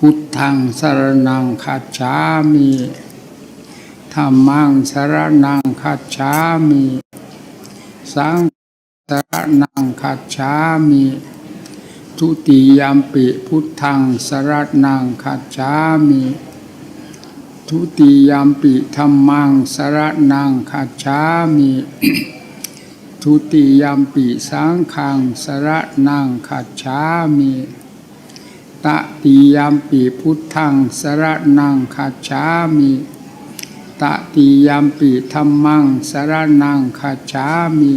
พุทธังสารณังคัจฉามิธรรมังสารณังคัจฉามิสังฆสรณังคัจฉามิทุติยมปิพุทธังสารณังคัจฉามิทุติยมปิธรรมังสารณังคัจฉามิทุติยมปิสังฆังสารณังคัจฉามิ ตติยมปีพุทธังสรนังคัจามิตติยมปีธรรมังสรนังคัจามิ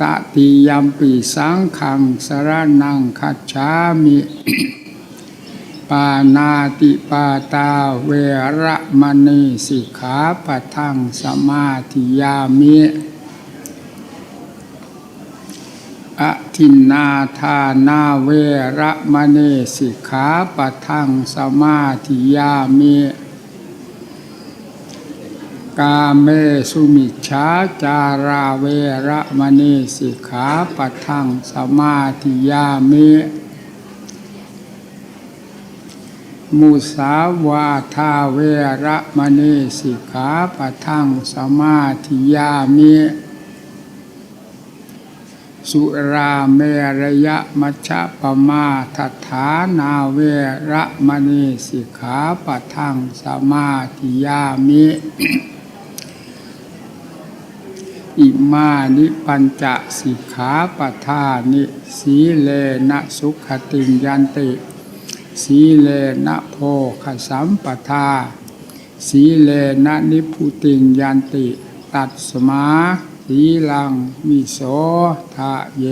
ตติยมปีสังขังสรนังคัจามิปานาติปาตาเวระมณีสิกขาปะทังสมาธิยามิอะ ทินนาทานาเวระมะเนสิกขาปะทังสมาธิยามิกาเมสุมิชฌาจาราเวระมะเนสิกขาปะทังสมาธิยามิมุสาวาทาเวระมะเนสิกขาปะทังสมาธิยามิ สุราเมรยะมัชฌะปมาทัฏฐานาเวระมณีสิกขาปะทังสมาธิยามิ อิมานิปัญจสิกขาปะทานิสีเลนะสุขติยันติ สีเลนะโพคสัมปทา สีเลนะนิพุติยันติ ตัดสมา สีลังมิโสทะเย